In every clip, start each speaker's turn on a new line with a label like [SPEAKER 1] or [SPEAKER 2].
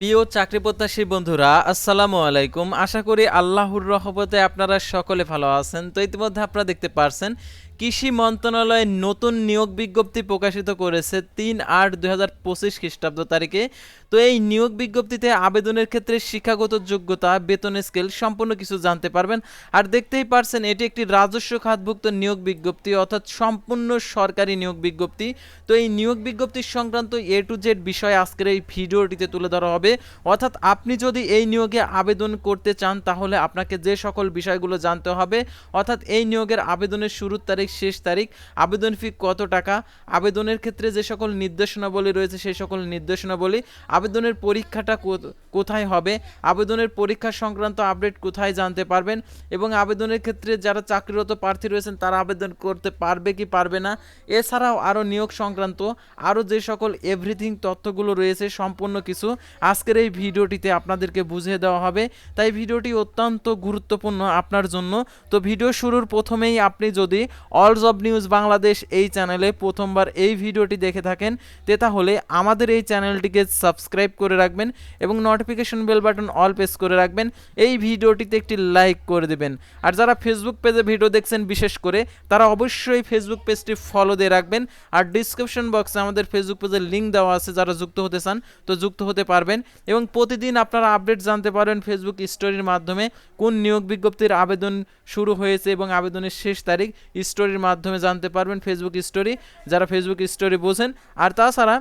[SPEAKER 1] প্রিয় চাকরি প্রত্যাশী বন্ধুরা, আসসালামু আলাইকুম। আশা করি আল্লাহর রহমতে আপনারা সকলে ভালো আছেন। তো ইতিমধ্যে আপনারা দেখতে পারছেন কৃষি মন্ত্রণালয় নতুন নিয়োগ বিজ্ঞপ্তি প্রকাশিত করেছে তিন আট দুই হাজার পঁচিশ খ্রিস্টাব্দ তারিখে। তো এই নিয়োগ বিজ্ঞপ্তিতে আবেদনের ক্ষেত্রে শিক্ষাগত যোগ্যতা, বেতন স্কেল সম্পূর্ণ কিছু জানতে পারবেন। আর দেখতেই পারছেন, এটি একটি রাজস্ব খাতভুক্ত নিয়োগ বিজ্ঞপ্তি, অর্থাৎ সম্পূর্ণ সরকারি নিয়োগ বিজ্ঞপ্তি। তো এই নিয়োগ বিজ্ঞপ্তি সংক্রান্ত এ টু জেড বিষয় আজকের এই ভিডিওটিতে তুলে ধরা হবে। অর্থাৎ আপনি যদি এই নিয়োগে আবেদন করতে চান, তাহলে আপনাকে যে সকল বিষয়গুলো জানতে হবে, অর্থাৎ এই নিয়োগের আবেদনের শুরুর তারিখ শেষ তারিখ, আবেদন ফি কত টাকা? আবেদনের ক্ষেত্রে যে সকল নির্দেশনাবলী রয়েছে, সেই সকল নির্দেশনাবলী, আবেদনের পরীক্ষাটা কোথায় হবে? আবেদনের পরীক্ষা সংক্রান্ত আপডেট কোথায় জানতে পারবেন? এবং আবেদনের ক্ষেত্রে যারা চাকরিরত প্রার্থী রয়েছেন, তারা আবেদন করতে পারবে কি পারবে না? এছাড়াও আরও নিয়োগ সংক্রান্ত আরও যে সকল এভরিথিং তথ্যগুলো রয়েছে, সম্পূর্ণ কিছু আজকের এই ভিডিওটিতে আপনাদেরকে বুঝিয়ে দেওয়া হবে। তাই ভিডিওটি অত্যন্ত গুরুত্বপূর্ণ আপনার জন্য। তো ভিডিও শুরুর প্রথমেই আপনি যদি অল জব নিউজ বাংলাদেশ এই চ্যানেলে প্রথমবার এই ভিডিওটি দেখে থাকেন। তে তাহলে আমাদের এই চ্যানেলটিকে সাবস্ক্রাইব করে রাখবেন এবং notification bell button all press করে রাখবেন। এই ভিডিওটিতে একটি লাইক করে দেবেন। আর যারা ফেসবুক পেজে ভিডিও দেখছেন বিশেষ করে, তারা অবশ্যই ফেসবুক পেজটি ফলো দিয়ে রাখবেন। আর ডিসক্রিপশন বক্সে আমাদের ফেসবুক পেজের লিঙ্ক দেওয়া আছে, যারা যুক্ত হতে চান তো যুক্ত হতে পারবেন। এবং প্রতিদিন আপনারা আপডেট জানতে পারবেন ফেসবুক স্টোরির মাধ্যমে, কোন নিয়োগ বিজ্ঞপ্তির আবেদন শুরু হয়েছে এবং আবেদনের শেষ তারিখ স্টোরির মাধ্যমে জানতে পারবেন ফেসবুক স্টোরি যারা ফেসবুক স্টোরি বোঝেন। আর তাছাড়া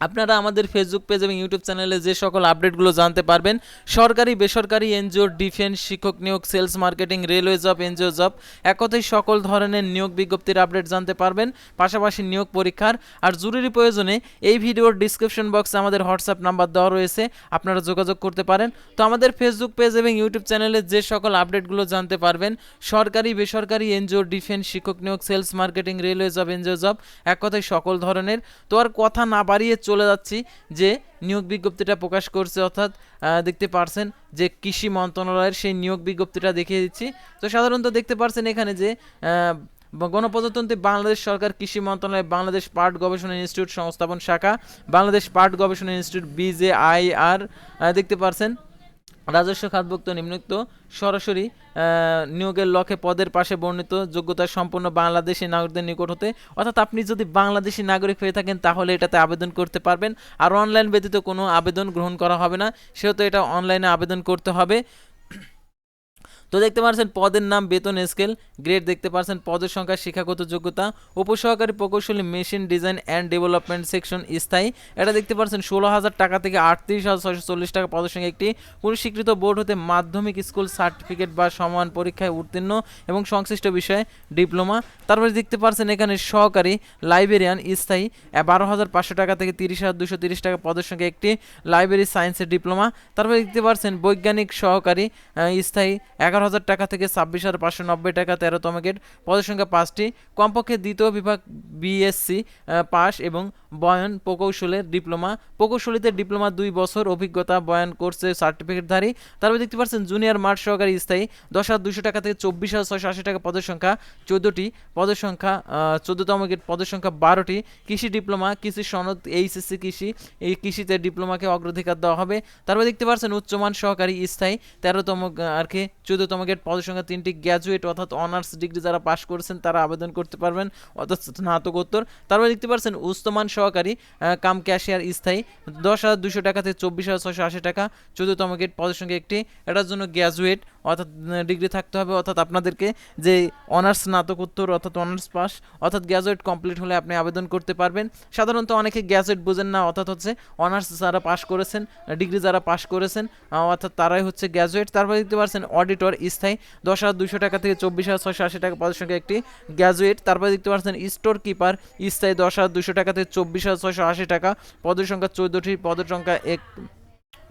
[SPEAKER 1] আপনারা আমাদের ফেসবুক পেজ এবং ইউটিউব চ্যানেলে যে সকল আপডেটগুলো জানতে পারবেন, সরকারি, বেসরকারি, এনজিও ডিফেন্স শিক্ষক নিয়োগ sales marketing railway job NGO job এক সকল ধরনের নিয়োগ বিজ্ঞপ্তির আপডেট জানতে পারবেন, পাশাপাশি নিয়োগ পরীক্ষার আর জরুরি প্রয়োজনে এই ভিডিওর ডিসক্রিপশন বক্সে আমাদের হোয়াটসঅ্যাপ নাম্বার দেওয়া রয়েছে, আপনারা যোগাযোগ করতে পারেন। তো আমাদের ফেসবুক পেজ এবং ইউটিউব চ্যানেলে যে সকল আপডেটগুলো জানতে পারবেন, সরকারি, বেসরকারি, এনজিও ডিফেন্স শিক্ষক নিয়োগ sales marketing railway job NGO job এক কথায় সকল ধরনের। তো আর কথা না বাড়িয়ে চলে যাচ্ছি যে নিয়োগ বিজ্ঞপ্তিটা প্রকাশ করছে, অর্থাৎ দেখতে পারছেন যে কৃষি মন্ত্রণালয়ের সেই নিয়োগ বিজ্ঞপ্তিটা দেখিয়ে দিচ্ছি। তো সাধারণত দেখতে পারছেন এখানে যে গণপ্রজাতন্ত্রী বাংলাদেশ সরকার কৃষি মন্ত্রণালয়, বাংলাদেশ পাট গবেষণা ইনস্টিটিউট সংস্থাপন শাখা, বাংলাদেশ পাট গবেষণা ইনস্টিটিউট, বিজেআইআর দেখতে পারছেন রাজস্ব খাতভুক্ত নিম্নোক্ত সরাসরি নিয়োগের লক্ষ্যে পদের পাশে বর্ণিত যোগ্যতা সম্পন্ন বাংলাদেশি নাগরিকদের নিকট হতে। অর্থাৎ আপনি যদি বাংলাদেশি নাগরিক হয়ে থাকেন, তাহলে এটাতে আবেদন করতে পারবেন। আর অনলাইন ব্যতীত কোনো আবেদন গ্রহণ করা হবে না। সেহেতু এটা অনলাইনে আবেদন করতে হবে। তো দেখতে পাচ্ছেন পদের নাম, বেতন স্কেল গ্রেড দেখতে পাচ্ছেন পদের সংখ্যা, শিক্ষাগত যোগ্যতা, উপসহকারী প্রকৌশলী machine design and development section স্থায়ী। এটা দেখতে পাচ্ছেন ষোলো হাজার টাকা থেকে আটত্রিশ হাজার ছয়শো চল্লিশ টাকা পদের সঙ্গে একটি। পুরস্কৃত বোর্ড হতে মাধ্যমিক স্কুল সার্টিফিকেট বা সমান পরীক্ষায় উত্তীর্ণ এবং সংশ্লিষ্ট বিষয়ে ডিপ্লোমা। তারপরে দেখতে পাচ্ছেন এখানে সহকারী লাইব্রেরিয়ান স্থায়ী। বারো হাজার পাঁচশো টাকা থেকে তিরিশ হাজার দুশো তিরিশ টাকা পদের সঙ্গে একটি। লাইব্রেরি সায়েন্সের ডিপ্লোমা। তারপরে দেখতে পাচ্ছেন বৈজ্ঞানিক সহকারী স্থায়ী। এগারো হাজার টাকা থেকে ছাব্বিশ হাজার পাঁচশো নব্বই টাকা তেরোতম গেট, পদের সংখ্যা পাঁচটি। কমপক্ষে দ্বিতীয় বিভাগ বিএসসি পাস এবং বয়ন, প্রকৌশলের ডিপ্লোমা। প্রকৌশলীতে ডিপ্লোমা দুই বছর, অভিজ্ঞতা বয়ান কোর্সে সার্টিফিকেটধারী। তারপরে দেখতে পাচ্ছেন, জুনিয়র মাঠ সহকারী স্থায়ী। দশ হাজার দুশো টাকা থেকে চব্বিশ হাজার ছয়শো আশি টাকা পদের সংখ্যা, চোদ্দোটি পদের সংখ্যা চোদ্দতম গেট পদের সংখ্যা বারোটি। কৃষি ডিপ্লোমা, কৃষি সনদ, এইচএসসি কৃষি, এই কৃষিতে ডিপ্লোমাকে অগ্রাধিকার দেওয়া হবে। তারপরে দেখতে পাচ্ছেন, উচ্চমান সহকারী স্থায়ী। তেরোতম আর কি, চোদ্দতম গেট পদের সংখ্যা তিনটি। গ্র্যাজুয়েট অর্থাৎ অনার্স ডিগ্রি যারা পাশ করেছেন, তারা আবেদন করতে পারবেন, অর্থাৎ স্নাতকোত্তর। তারপরে দেখতে পাচ্ছেন, উচ্চমান সহকারী কাম ক্যাশিয়ার স্থায়ী। দশ হাজার দুশো টাকা থেকে চব্বিশ হাজার ছশো আশি টাকা। চোদ্দতম গেট পদের সঙ্গে একটি, এটার জন্য গ্র্যাজুয়েট অর্থাৎ ডিগ্রি থাকতে হবে। অর্থাৎ আপনাদেরকে যে অনার্স স্নাতকোত্তর অর্থাৎ অনার্স পাস, অর্থাৎ গ্র্যাজুয়েট কমপ্লিট হলে আপনি আবেদন করতে পারবেন। সাধারণত অনেকে গ্র্যাজুয়েট বোঝেন না, অর্থাৎ হচ্ছে অনার্স যারা পাস করেছেন, ডিগ্রি যারা পাস করেছেন অর্থাৎ তারাই হচ্ছে গ্র্যাজুয়েট তারপরে দেখতে পাচ্ছেন অডিটর স্থায়ী, দশ হাজার দুশো টাকা থেকে চব্বিশ হাজার ছশো আশি টাকা পদের সঙ্গে একটি গ্র্যাজুয়েট তারপরে দেখতে পাচ্ছেন স্টোর কিপার স্থায়ী, দশ হাজার দুশো টাকা থেকে চব্বিশ হাজার ছয়শো আশি টাকা। পদের সংখ্যা চোদ্দোটি, পদের সংখ্যা এক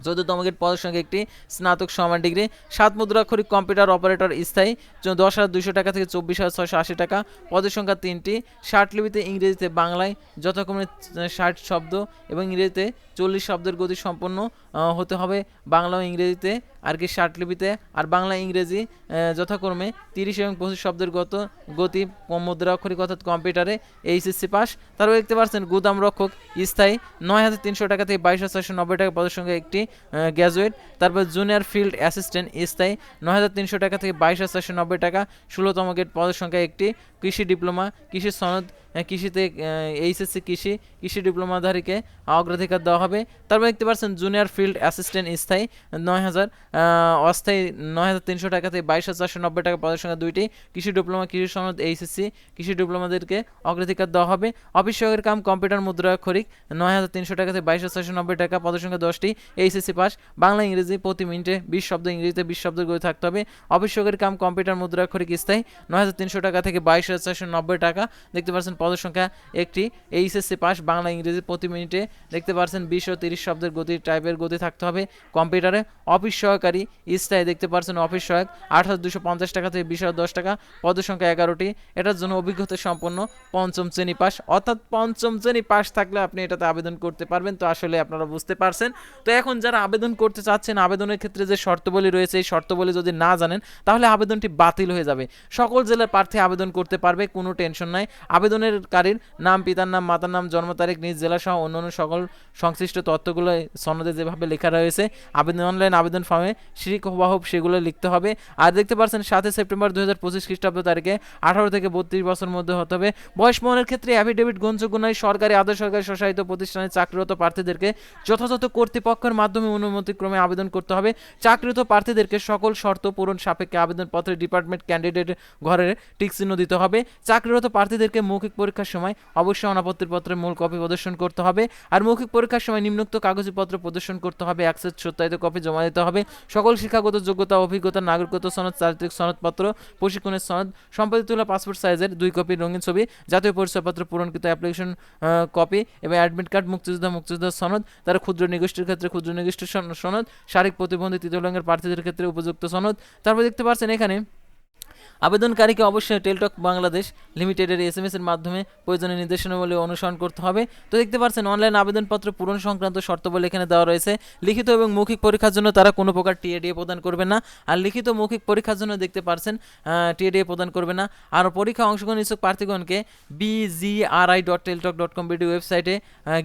[SPEAKER 1] চৌদ্দতম গেট, পদের সঙ্গে একটি স্নাতক সমান ডিগ্রি। সাত মুদ্রাক্ষরিক কম্পিউটার অপারেটর স্থায়ী দশ হাজার দুশো টাকা থেকে চব্বিশ হাজার ছয়শো আশি টাকা। পদের সংখ্যা তিনটি, ষাট লিপিতে ইংরেজিতে বাংলায়, যথাক্রমে ষাট শব্দ এবং ইংরেজিতে চল্লিশ শব্দের গতি সম্পন্ন। হতে হবে বাংলা ও ইংরেজিতে, আর কি লিপিতে, আর বাংলা ইংরেজি যথাক্রমে তিরিশ এবং পঁচিশ শব্দের গত গতি, কম মুদ্রা অক্ষরিক অর্থাৎ কম্পিউটারে এইচএসসি পাস। তারপর দেখতে পাচ্ছেন গুদাম রক্ষক স্থায়ী, নয় হাজার তিনশো টাকা থেকে বাইশ হাজার ছয়শো নব্বই টাকা পদের সঙ্গে একটি গ্র্যাজুয়েট তারপর জুনিয়র ফিল্ড অ্যাসিস্ট্যান্ট স্থায়ী, নয় হাজার তিনশো টাকা থেকে বাইশ হাজার ছয়শো নব্বই টাকা, ষোলোতম গেট পদের সংখ্যা একটি কৃষি ডিপ্লোমা কৃষি সনদ কৃষিতে এইচএসসি কৃষি কৃষি ডিপ্লোমাধারীকে অগ্রাধিকার দেওয়া হবে। তারপর দেখতে পাচ্ছেন জুনিয়র ফিল্ড অ্যাসিস্ট্যান্ট স্থায়ী, নয় হাজার অস্থায়ী নয় হাজার তিনশো টাকা থেকে বাইশ হাজার চারশো নব্বই টাকা পদের সংখ্যা দুইটি কৃষি ডিপ্লোমা, কৃষি সনদ, এইচএসসি, কৃষি ডিপ্লোমাদেরকে অগ্রাধিকার দেওয়া হবে। অফিস কাম, কম্পিউটার মুদ্রা খরিক, নয় হাজার তিনশো টাকা থেকে বাইশ হাজার নব্বই টাকা পদের সংখ্যা দশটি, এইচএসসি পাস। বাংলা, ইংরেজি প্রতি মিনিটে বিশ শব্দ, ইংরেজিতে বিশ শব্দ করে থাকতে হবে। অফিস কাম, কম্পিউটার মুদ্রা খরিক স্থায়ী, নয় হাজার তিনশো টাকা থেকে বাইশ হাজার চারশো নব্বই টাকা। দেখতে পাচ্ছেন পদের সংখ্যা একটি এইচএসসি পাস বাংলা, ইংরেজি প্রতি মিনিটে দেখতে পাচ্ছেন বিশ ও তিরিশ শব্দের গতি টাইপের গতি থাকতে হবে কম্পিউটারে। অফিস সহকারী স্থায়ী দেখতে পাচ্ছেন অফিস সহায়ক, আট হাজার দুশো পঞ্চাশ টাকা থেকে বিশ দশ টাকা পদের সংখ্যা এগারোটি। এটার জন্য অভিজ্ঞতা সম্পন্ন পঞ্চম শ্রেণি পাস অর্থাৎ পঞ্চম শ্রেণি পাস থাকলে আপনি এটাতে আবেদন করতে পারবেন। তো আসলে আপনারা বুঝতে পারছেন। তো এখন যারা আবেদন করতে চাচ্ছেন, আবেদনের ক্ষেত্রে যে শর্তবলী রয়েছে, এই শর্তবলী যদি না জানেন, তাহলে আবেদনটি বাতিল হয়ে যাবে। সকল জেলার প্রার্থী আবেদন করতে পারবে, কোনো টেনশন নাই। আবেদনের কারীর নাম, পিতার নাম, মাতার নাম, জন্ম তারিখ, নিজ জেলা সহ অন্যান্য সকল সংশ্লিষ্ট তথ্যগুলো সনদে যেভাবে লেখা রয়েছে, আবেদন অনলাইন আবেদন ফর্মে শিরিক, হবাহব সেগুলো লিখতে হবে। আর দেখতে পাচ্ছেন, সাতই সেপ্টেম্বর দু হাজার পঁচিশ খ্রিস্টাব্দ তারিখে আঠারো থেকে বত্রিশ বছর মধ্যে হতে হবে। বয়স মনের ক্ষেত্রে অ্যাফিডেভিট গ্রহণযোগ্য নয় সরকারি, আধা সরকারি, স্বশাসিত প্রতিষ্ঠানে চাকরিরত প্রার্থীদেরকে যথাযথ কর্তৃপক্ষের মাধ্যমে অনুমতিক্রমে আবেদন করতে হবে। চাকরিরত প্রার্থীদেরকে সকল শর্ত পূরণ সাপেক্ষে আবেদনপত্রে ডিপার্টমেন্ট ক্যান্ডিডেট ঘরের টিক চিহ্ন দিতে হবে। চাকরিরত প্রার্থীদেরকে মৌখিক পরীক্ষার সময় অবশ্যই অনাপত্তির পত্রের মূল কপি প্রদর্শন করতে হবে। আর মৌখিক পরীক্ষার সময় নিম্নোক্ত কাগজপত্র প্রদর্শন করতে হবে, অ্যাক্সেস সত্যায়িত কপি জমা দিতে হবে। সকল শিক্ষাগত যোগ্যতা, অভিজ্ঞতা, নাগরিকত্ব সনদ, চারিত্রিক সনদপত্র, প্রশিক্ষণের সনদ সম্পাদিত তোলা পাসপোর্ট সাইজের দুই কপি রঙিন ছবি, জাতীয় পরিচয়পত্র, পূরণকৃত অ্যাপ্লিকেশন কপি এবং অ্যাডমিট কার্ড, মুক্তিযোদ্ধা মুক্তিযোদ্ধা সনদ, তারা ক্ষুদ্র নিগোষ্ঠীর ক্ষেত্রে ক্ষুদ্র নিগোষ্ঠীর সনদ শারীরিক প্রতিবন্ধী তৃতীয় লিঙ্গের প্রার্থীদের ক্ষেত্রে উপযুক্ত সনদ। তারপর দেখতে পাচ্ছেন এখানে আবেদনকারীকে অবশ্যই টেলটক বাংলাদেশ লিমিটেডের এস এম এর মাধ্যমে প্রয়োজনীয় নির্দেশনাবলী অনুসরণ করতে হবে। তো দেখতে পাচ্ছেন, অনলাইন আবেদনপত্র পূরণ সংক্রান্ত শর্তাবলী এখানে দেওয়া রয়েছে। লিখিত এবং মৌখিক পরীক্ষার জন্য তারা কোনো প্রকার টিএডিএ প্রদান করবে না। আর লিখিত মৌখিক পরীক্ষার জন্য দেখতে পাচ্ছেন টিএডিএ প্রদান করবে না। আর পরীক্ষা অংশগ্রহণ ইচ্ছুক প্রার্থীগণকে BGRI dot Teletalk dot com BD ওয়েবসাইটে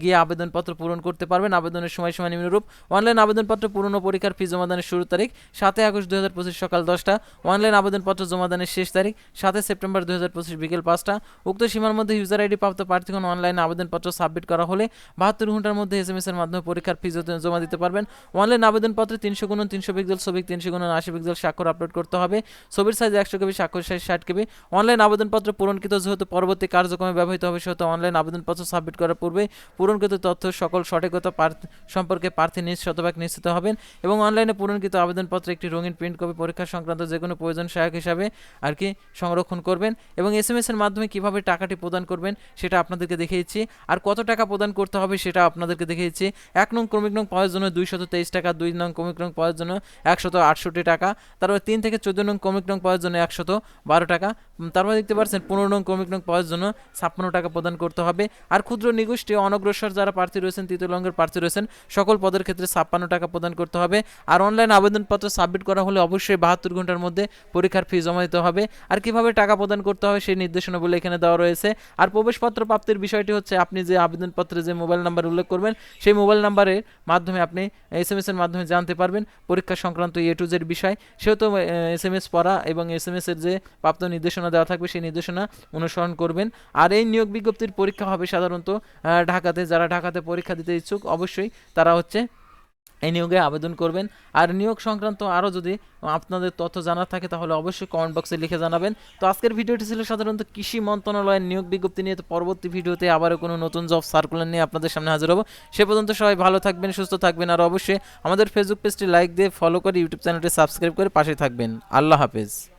[SPEAKER 1] গিয়ে আবেদনপত্র পূরণ করতে পারবেন। আবেদনের সময় সময় নিম্নরূপ। অনলাইন আবেদনপত্র পূরণ পরীক্ষার ফি জমাদানের শুরু তারিখ সাতই আগস্ট দু হাজার পঁচিশ সকাল দশটা। অনলাইন আবেদনপত্র জমাদানের শেষ তারিখ, সাতই সেপ্টেম্বর দু পঁচিশ বিকেল পাঁচটা। উক্ত সীমার মধ্যে ইউজার আইডি প্রাপ্ত প্রার্থীগণ অনলাইনে আবেদনপত্র সাবমিট করা হলে বাহাত্তর ঘণ্টার মধ্যে এস এম এস এর মাধ্যমে পরীক্ষার ফি জমা দিতে পারবেন। অনলাইন আবেদনপত্রে তিনশো গুণ তিনশো পিক্সেল ছবি তিনশো গুণ আশি পিক্সেল স্বাক্ষর আপলোড করতে হবে। ছবির সাইজ একশো কেবি, স্বাক্ষর সাইজ ষাট কেবি। অনলাইন আবেদনপত্র পূরণকৃত, যেহেতু পরবর্তী কার্যক্রমে ব্যবহৃত হবে, সেহেতু অনলাইন আবেদনপত্র সাবমিট করার পূর্বে পূরণকৃত তথ্য সকল সঠিকতা সম্পর্কে প্রার্থী নিজ শতভাগ নিশ্চিত হবেন এবং অনলাইনে পূরণকৃত আবেদনপত্রে একটি রঙিন প্রিন্ট কপি পরীক্ষা সংক্রান্ত যে কোনো প্রয়োজন সহায়ক হিসাবে আর কি সংরক্ষণ করবেন এবং এস এম এর মাধ্যমে কীভাবে টাকাটি প্রদান করবেন সেটা আপনাদেরকে দেখিয়েছি। আর কত টাকা প্রদান করতে হবে সেটা আপনাদেরকে দেখিয়েছি। এক নং ক্রমিক নং পাওয়ার জন্য দুইশত তেইশ টাকা, দুই নং ক্রমিক নং পাওয়ার জন্য একশত আটষট্টি টাকা। তারপর তিন থেকে চোদ্দ নং ক্রমিক নং পাওয়ার জন্য একশত বারো টাকা। তারপর দেখতে পাচ্ছেন পনেরো নং ক্রমিক নং পাওয়ার জন্য ছাপ্পান্ন টাকা প্রদান করতে হবে। আর ক্ষুদ্র নিগোষ্ঠী, অনগ্রসর যারা প্রার্থী রয়েছেন, তৃতীয় লঙ্গের প্রার্থী রয়েছেন, সকল পদের ক্ষেত্রে ছাপ্পান্ন টাকা প্রদান করতে হবে। আর অনলাইন আবেদনপত্র সাবমিট করা হলে অবশ্যই বাহাত্তর ঘণ্টার মধ্যে পরীক্ষার ফি জমা দিতে হবে আর কীভাবে টাকা প্রদান করতে হবে সেই নির্দেশনাগুলো এখানে দেওয়া রয়েছে। আর প্রবেশপত্র প্রাপ্তির বিষয়টি হচ্ছে আপনি যে আবেদনপত্রে যে মোবাইল নাম্বার উল্লেখ করবেন, সেই মোবাইল নাম্বারের মাধ্যমে আপনি এস এম এর মাধ্যমে জানতে পারবেন পরীক্ষা সংক্রান্ত এ টু জেড বিষয়। সেহেতু এস এম এস পড়া এবং এস এম এর যে প্রাপ্ত নির্দেশনা দেওয়া থাকবে সেই নির্দেশনা অনুসরণ করবেন। আর এই নিয়োগ বিজ্ঞপ্তির পরীক্ষা হবে সাধারণত ঢাকাতে। যারা ঢাকাতে পরীক্ষা দিতে ইচ্ছুক, অবশ্যই তারা হচ্ছে এই নিয়োগে আবেদন করবেন। আর নিয়োগ সংক্রান্ত আরও যদি আপনাদের তথ্য জানার থাকে, তাহলে অবশ্যই কমেন্ট বক্সে লিখে জানাবেন। তো আজকের ভিডিওটি ছিল সাধারণত কৃষি মন্ত্রণালয়ের নিয়োগ বিজ্ঞপ্তি নিয়ে। তো পরবর্তী ভিডিওতে আবারও কোনো নতুন জব সার্কুলার নিয়ে আপনাদের সামনে হাজির হব। সে পর্যন্ত সবাই ভালো থাকবেন, সুস্থ থাকবেন। আর অবশ্যই আমাদের ফেসবুক পেজটি লাইক দিয়ে ফলো করে ইউটিউব চ্যানেলটি সাবস্ক্রাইব করে পাশে থাকবেন। আল্লাহ হাফেজ।